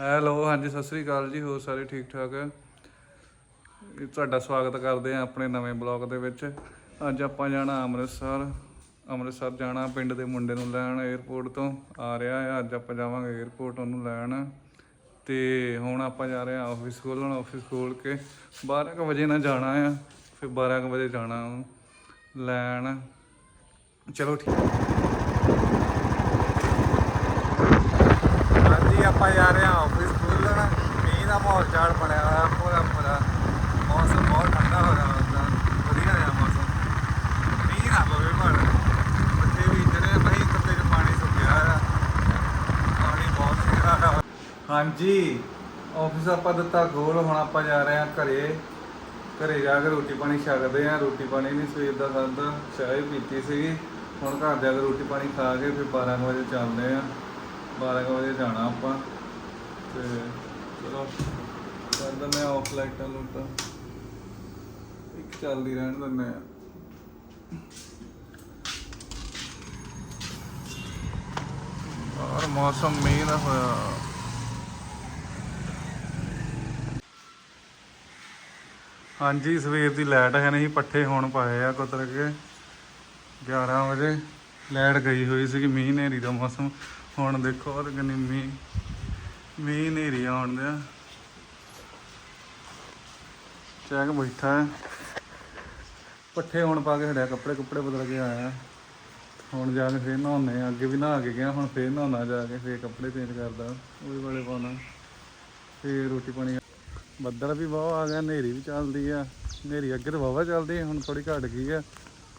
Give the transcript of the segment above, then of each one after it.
Hello, ਹਾਂਜੀ, ਸਤਿ ਸ੍ਰੀ ਅਕਾਲ ਜੀ, ਹੋਰ ਸਾਰੇ ਠੀਕ ਠਾਕ ਇਹ ਤੁਹਾਡਾ ਸਵਾਗਤ ਕਰਦੇ ਆ ਆਪਣੇ ਨਵੇਂ ਬਲੌਗ ਦੇ ਵਿੱਚ। ਅੱਜ ਆਪਾਂ ਜਾਣਾ ਅੰਮ੍ਰਿਤਸਰ। ਅੰਮ੍ਰਿਤਸਰ ਜਾਣਾ ਪਿੰਡ ਦੇ ਮੁੰਡੇ ਨੂੰ ਲੈਣ 에ਅਰਪੋਰਟ ਤੋਂ। ਆ ਰਿਹਾ ਆ ਅੱਜ ਆਪਾਂ ਜਾਵਾਂਗੇ 에ਅਰਪੋਰਟ ਉਹਨੂੰ ਲੈਣ। ਤੇ ਹੁਣ ਆਪਾਂ ਜਾ ਰਹੇ ਆ ਆਫਿਸ ਖੋਲਣ ਆਫਿਸ ਖੋਲ ਕੇ 12 ਕੁ ਵਜੇ ਨਾ ਜਾਣਾ ਆ। ਫਿਰ 12 ਕੁ ਵਜੇ ਜਾਣਾ ਉਹਨੂੰ ਲੈਣ। ਚਲੋ ਠੀਕ ਹਾਂਜੀ ਆਪਾਂ ਜਾ ਰਹੇ ਹਾਂ ਆਫਿਸ ਖੋਲ੍ਹਣ ਮੀਂਹ ਦਾ ਮਾਹੌਲ ਚਾਲ ਬਣਿਆ ਹੋਇਆ, ਪੂਰਾ ਪੂਰਾ। ਮੌਸਮ ਬਹੁਤ ਠੰਡਾ ਹੋ ਰਿਹਾ ਹੁੰਦਾ। ਵਧੀਆ ਰਿਹਾ ਮੌਸਮ। ਮੀਂਹ ਨਾ ਪਵੇ ਪਰ ਬੱਚੇ ਵੀ ਜਿਹੜੇ ਨਹੀਂ ਕੱਤੇ 'ਚ ਪਾਣੀ ਸੁੱਕਿਆ ਹੋਇਆ। ਪਾਣੀ ਬਹੁਤ ਸੀਗਾ ਹਾਂਜੀ ਆਫਿਸ ਆਪਾਂ ਦਿੱਤਾ ਖੋਲ, ਹੁਣ ਆਪਾਂ ਜਾ ਰਹੇ ਹਾਂ ਘਰੇ। ਘਰੇ ਜਾ ਕੇ ਰੋਟੀ ਪਾਣੀ ਛਕਦੇ ਆ ਰੋਟੀ ਪਾਣੀ ਨਹੀਂ ਸਵੇਰ ਦਾ ਖਾਧਾ ਚਾਹ ਹੀ ਪੀਤੀ ਸੀਗੀ। ਹੁਣ ਘਰ ਜਾ ਕੇ ਰੋਟੀ ਪਾਣੀ ਖਾ ਕੇ ਫਿਰ 12 ਕੁ ਵਜੇ ਚੱਲਦੇ ਆ 12 ਕੁ ਵਜੇ ਜਾਣਾ ਆਪਾਂ। ਤੇ ਚਲੋ ਕਰ ਦਿੰਦੇ ਆ ਆਫ ਲਾਈਟਾਂ ਲੂਟਾਂ। ਇੱਕ ਚੱਲਦੀ ਰਹਿਣ ਦਿੰਦੇ ਆ। ਔਰ ਮੌਸਮ ਮੀਂਹ ਦਾ ਹੋਇਆ। ਹਾਂਜੀ, ਸਵੇਰ ਦੀ ਲਾਈਟ ਹੈ ਨਹੀਂ, ਪੱਠੇ ਹੁਣ ਪਾਏ ਆ ਕੁਤਰ ਕੇ। 11 ਵਜੇ। ਲਾਈਟ ਗਈ ਹੋਈ ਸੀ ਮੀਂਹ ਹਨੇਰੀ ਦਾ ਮੌਸਮ। ਹੁਣ ਦੇਖੋ ਉਹ ਕਿੰਨੀ ਮੀਂਹ। ਮੀਂਹ ਹਨੇਰੀ ਆਉਣ ਦਿਆ ਚੈੱਕ ਬੈਠਾ ਹੈ। ਪੱਠੇ ਹੁਣ ਪਾ ਕੇ ਹੜਿਆ ਕੱਪੜੇ ਕੁੱਪੜੇ ਬਦਲ ਕੇ ਆਇਆ। ਹੁਣ ਜਾ ਕੇ ਫੇਰ ਨਹਾਉਣੇ ਆ। ਅੱਗੇ ਵੀ ਨਹਾ ਕੇ ਗਿਆ, ਹੁਣ ਫੇਰ ਨਹਾਉਣਾ ਜਾ ਕੇ, ਫੇਰ ਕੱਪੜੇ ਚੇਂਜ ਕਰਦਾ, ਉਹਦੇ ਵਾਲੇ ਪਾਉਣਾ। ਫੇਰ ਰੋਟੀ ਪਾਣੀ ਬੱਦਲ ਵੀ ਬਹੁਤ ਆ ਗਿਆ, ਹਨੇਰੀ ਵੀ ਚੱਲਦੀ ਆ। ਹਨੇਰੀ ਅੱਗੇ ਤਾਂ ਵਾਵਾ ਚੱਲਦੀ ਹੁਣ ਥੋੜੀ ਘਟ ਗਈ ਆ।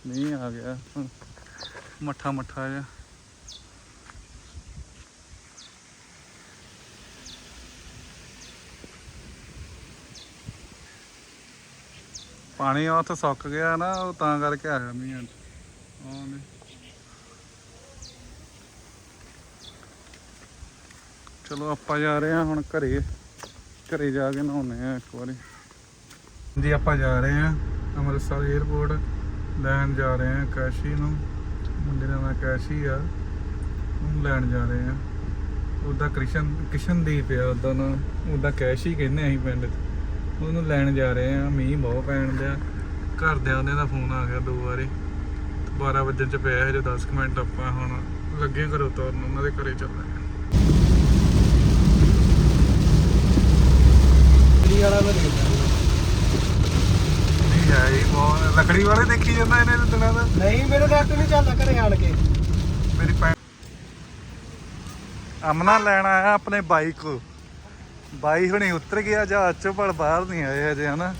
ਮੀਂਹ ਆ ਗਿਆ। ਮੱਠਾ ਮੱਠਾ ਜਿਹਾ। ਪਾਣੀ ਆ ਉੱਥੇ ਸੁੱਕ ਗਿਆ ਨਾ, ਉਹ ਤਾਂ ਕਰਕੇ ਆ ਮੀਂਹ ਅੱਜ। ਆਹ ਚਲੋ ਆਪਾਂ ਜਾ ਰਹੇ ਹਾਂ ਹੁਣ ਘਰੇ। ਘਰੇ ਜਾ ਕੇ ਨਹਾਉਣੇ ਆ ਇੱਕ ਵਾਰੀ। ਜੀ, ਆਪਾਂ ਜਾ ਰਹੇ ਹਾਂ ਅੰਮ੍ਰਿਤਸਰ 에ਅਰਪੋਰਟ ਲੈਣ ਜਾ ਰਹੇ ਹਾਂ ਕੈਸ਼ੀ ਨੂੰ। ਮੁੰਡੇ ਦਾ ਨਾਂ ਕੈਸ਼ੀ ਆ। ਉਹਨੂੰ ਲੈਣ ਜਾ ਰਹੇ ਹਾਂ। ਉਹਦਾ ਕ੍ਰਿਸ਼ਨ ਕਿਸ਼ਨਦੀਪ ਆ, ਉਹਦਾ ਨਾਂ। ਉਹਦਾ ਕੈਸ਼ੀ ਕਹਿੰਦੇ ਅਸੀਂ ਪਿੰਡ 'ਚ। ਉਹਨੂੰ ਲੈਣ ਜਾ ਰਹੇ ਆ ਮੀਂਹ ਬਹੁਤ ਪੈਣ ਦਿਆ ਘਰਦਿਆਂ ਦੇ ਦਾ ਫੋਨ ਆ ਗਿਆ ਦੋ ਵਾਰੀ। 12 ਵਜੇ ਚ ਪਿਆ ਹਜੇ 10 ਕੁ ਮਿੰਟ ਆਪਾਂ ਹੁਣ ਲੱਗੇ ਘਰੋਂ ਤੁਰਨ ਉਹਨਾਂ ਦੇ ਘਰੇ ਚੱਲਾਂਗੇ ਲੱਕੜੀ ਵਾਲਾ ਬਣ ਗਿਆ ਨਹੀਂ ਹੈ ਇਹ ਬਹੁਤ। ਲੱਕੜੀ ਵਾਲੇ ਦੇਖੀ ਜਾਂਦਾ ਇਹਨੇ ਦਿਨਾਂ ਦਾ? ਨਹੀਂ ਮੇਰੇ ਨੈਟ ਨਹੀਂ ਚੱਲਦਾ ਘਰੇ ਆਣ ਕੇ। ਮੇਰੀ ਅਮਨਾ ਲੈਣ ਆਇਆ ਆਪਣੇ ਬਾਈਕ ਬਾਈ ਹੁਣੀ ਉਤਰ ਗਿਆ ਜਹਾਜ਼ ਚੋਂ ਪਰ ਬਾਹਰ ਨਹੀਂ ਆਏ ਹਜੇ, ਹਨਾ?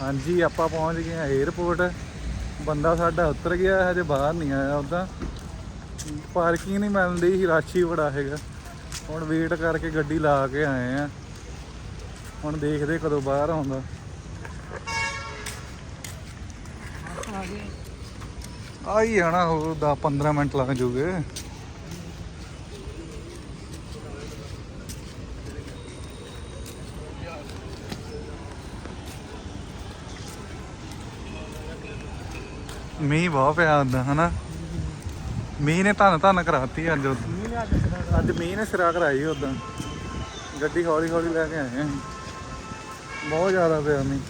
ਹਾਂਜੀ, ਆਪਾਂ ਪਹੁੰਚ ਗਏ ਆ 에어ਪੋਰਟ ਬੰਦਾ ਸਾਡਾ ਉਤਰ ਗਿਆ, ਹਜੇ ਬਾਹਰ ਨਹੀਂ ਆਇਆ ਉਦਾਂ। ਪਾਰਕਿੰਗ ਨਹੀਂ ਮਿਲਦੀ ਸੀ ਰਸ਼ ਹੀ ਬੜਾ ਹੈਗਾ। ਹੁਣ ਵੇਟ ਕਰਕੇ ਗੱਡੀ ਲਾ ਕੇ ਆਏ ਆ ਹੁਣ ਦੇਖਦੇ ਕਦੋਂ ਬਾਹਰ ਆਉਂਦਾ। ਆਈ ਆਣਾ ਹੋਰ 10 15 ਮਿੰਟ ਲੱਗ ਜੂਗੇ। ਮੀਂਹ ਬਹੁਤ ਪਿਆ ਹੁੰਦਾ ਹਨਾ? ਮੀਂਹ ਨੇ ਧੰਨ ਧੰਨ ਕਰਾਤੀ ਅੱਜ। ਅੱਜ ਮੀਂਹ ਨੇ ਸਿਰਾ ਕਰਾਈ ਉਦਾਂ ਗੱਡੀ ਹੌਲੀ ਹੌਲੀ ਲੈ ਕੇ ਆਏ ਹਾਂ ਬਹੁਤ ਜ਼ਿਆਦਾ ਪਿਆ ਮੀਂਹ।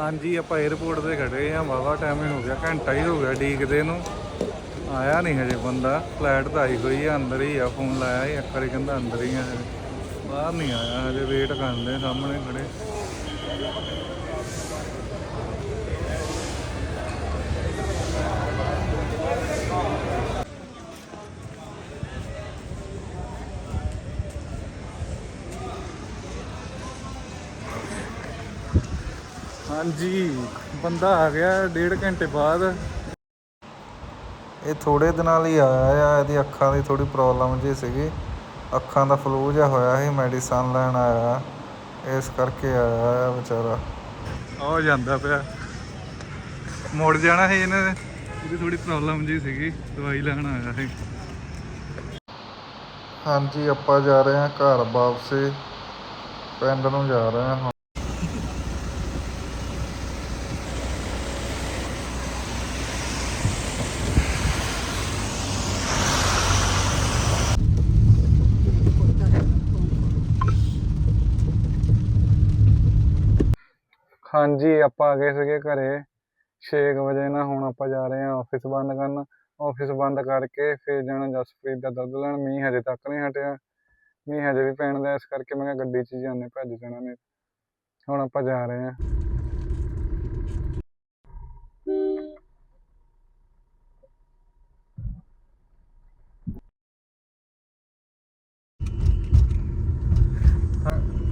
ਹਾਂਜੀ, ਆਪਾਂ 에어ਪੋਰਟ ਤੇ ਖੜੇ ਆ ਵਾਵਾ ਟਾਈਮ ਹੀ ਹੋ ਗਿਆ, ਘੰਟਾ ਹੀ ਹੋ ਗਿਆ ਡੀਕਦੇ ਨੂੰ। ਆਇਆ ਨਹੀਂ ਹਜੇ ਬੰਦਾ ਫਲੈਟ ਤਾਂ ਆਈ ਹੋਈ ਆ, ਅੰਦਰ ਹੀ ਆ ਫੋਨ ਲਾਇਆ ਸੀ ਇੱਕ ਵਾਰੀ ਕਹਿੰਦਾ ਅੰਦਰ ਹੀ ਆ ਹਜੇ। ਬਾਹਰ ਨਹੀਂ ਆਇਆ ਹਜੇ ਵੇਟ ਕਰਦੇ ਸਾਹਮਣੇ ਖੜੇ। ਹਾਂਜੀ, ਬੰਦਾ ਆ ਗਿਆ ਡੇਢ ਘੰਟੇ ਬਾਅਦ। ਇਹ ਥੋੜੇ ਦਿਨਾਂ ਲਈ ਆਇਆ ਆ, ਇਹਦੀ ਅੱਖਾਂ ਦੀ ਥੋੜੀ ਪ੍ਰੋਬਲਮ ਜੀ ਸੀਗੀ। ਅੱਖਾਂ ਦਾ ਫਲੂ ਜਿਹਾ ਹੋਇਆ ਸੀ ਮੈਡੀਸਨ ਲੈਣ ਆਇਆ। ਇਸ ਕਰਕੇ ਆਇਆ ਆ ਵਿਚਾਰਾ। ਆ ਜਾਂਦਾ ਪਿਆ। ਮੁੜ ਜਾਣਾ ਸੀ ਇਹਨੇ ਇਹਦੀ ਥੋੜੀ ਪ੍ਰੋਬਲਮ ਜੀ ਸੀਗੀ, ਦਵਾਈ ਲੈਣ ਆਇਆ ਸੀ। ਹਾਂਜੀ, ਆਪਾਂ ਜਾ ਰਹੇ ਹਾਂ ਘਰ ਵਾਪਸੇ। ਪਿੰਡ ਨੂੰ ਜਾ ਰਹੇ ਹਾਂ ਹੁਣ। ਹਾਂਜੀ, ਆਪਾਂ ਆ ਗਏ ਸੀਗੇ ਘਰੇ। 6 ਵਜੇ ਨਾ ਹੁਣ ਆਪਾਂ ਜਾ ਰਹੇ ਹਾਂ ਆਫਿਸ ਬੰਦ ਕਰਨ। ਆਫਿਸ ਬੰਦ ਕਰਕੇ ਫਿਰ ਜਾਣਾ ਜਸਪ੍ਰੀਤ ਦਾ ਦੁੱਧ ਲੈਣ। ਮੀਂਹ ਹਜੇ ਤੱਕ ਨਹੀਂ ਹਟਿਆ। ਮੀਂਹ ਹਜੇ ਵੀ ਪੈਣ ਦਾ, ਇਸ ਕਰਕੇ ਮੈਂ ਕਿਹਾ ਗੱਡੀ 'ਚ ਜਾਂਦੇ, ਭੱਜ ਜਾਣਾ ਨੇ ਹੁਣ ਆਪਾਂ ਜਾ ਰਹੇ ਹਾਂ।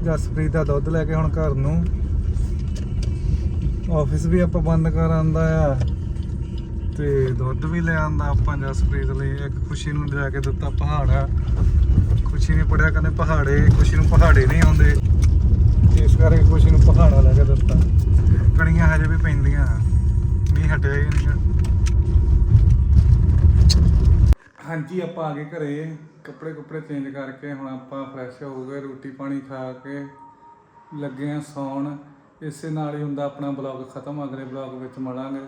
ਜਸਪ੍ਰੀਤ ਦਾ ਦੁੱਧ ਲੈ ਕੇ ਹੁਣ ਘਰ ਨੂੰ। ਆਫਿਸ ਵੀ ਆਪਾਂ ਬੰਦ ਕਰ ਆਂਦਾ ਆ ਤੇ ਦੁੱਧ ਵੀ ਲੈ ਆਂਦਾ ਆਪਾਂ ਜਸਪ੍ਰੀਤ ਲਈ। ਇੱਕ ਖੁਸ਼ੀ ਨੂੰ ਲੈ ਕੇ ਦਿੱਤਾ ਪਹਾੜਾ। ਖੁਸ਼ੀ ਨੇ ਪੜਿਆ, ਕਹਿੰਦੇ ਪਹਾੜੇ, ਖੁਸ਼ੀ ਨੂੰ ਪਹਾੜੇ ਨਹੀਂ ਆਉਂਦੇ। ਇਸ ਕਰਕੇ ਖੁਸ਼ੀ ਨੂੰ ਪਹਾੜਾ ਲੈ ਕੇ ਦਿੱਤਾ। ਕਣੀਆਂ ਹਜੇ ਵੀ ਪੈਂਦੀਆਂ। ਮੀਂਹ ਹਟਿਆ ਹੀ ਨਹੀਂ ਹਾਂਜੀ, ਆਪਾਂ ਆ ਗਏ ਘਰੇ। ਕੱਪੜੇ ਕੁੱਪੜੇ ਚੇਂਜ ਕਰਕੇ ਹੁਣ ਆਪਾਂ ਫਰੈਸ਼ ਹੋ ਗਏ, ਰੋਟੀ ਪਾਣੀ ਖਾ ਕੇ ਲੱਗੇ ਆ ਸੌਣ। ਇਸੇ ਨਾਲ ਹੀ ਹੁੰਦਾ ਆਪਣਾ ਬਲੌਗ ਖਤਮ। ਅਗਲੇ ਬਲੌਗ ਵਿੱਚ ਮਿਲਾਂਗੇ।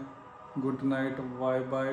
Good night bye bye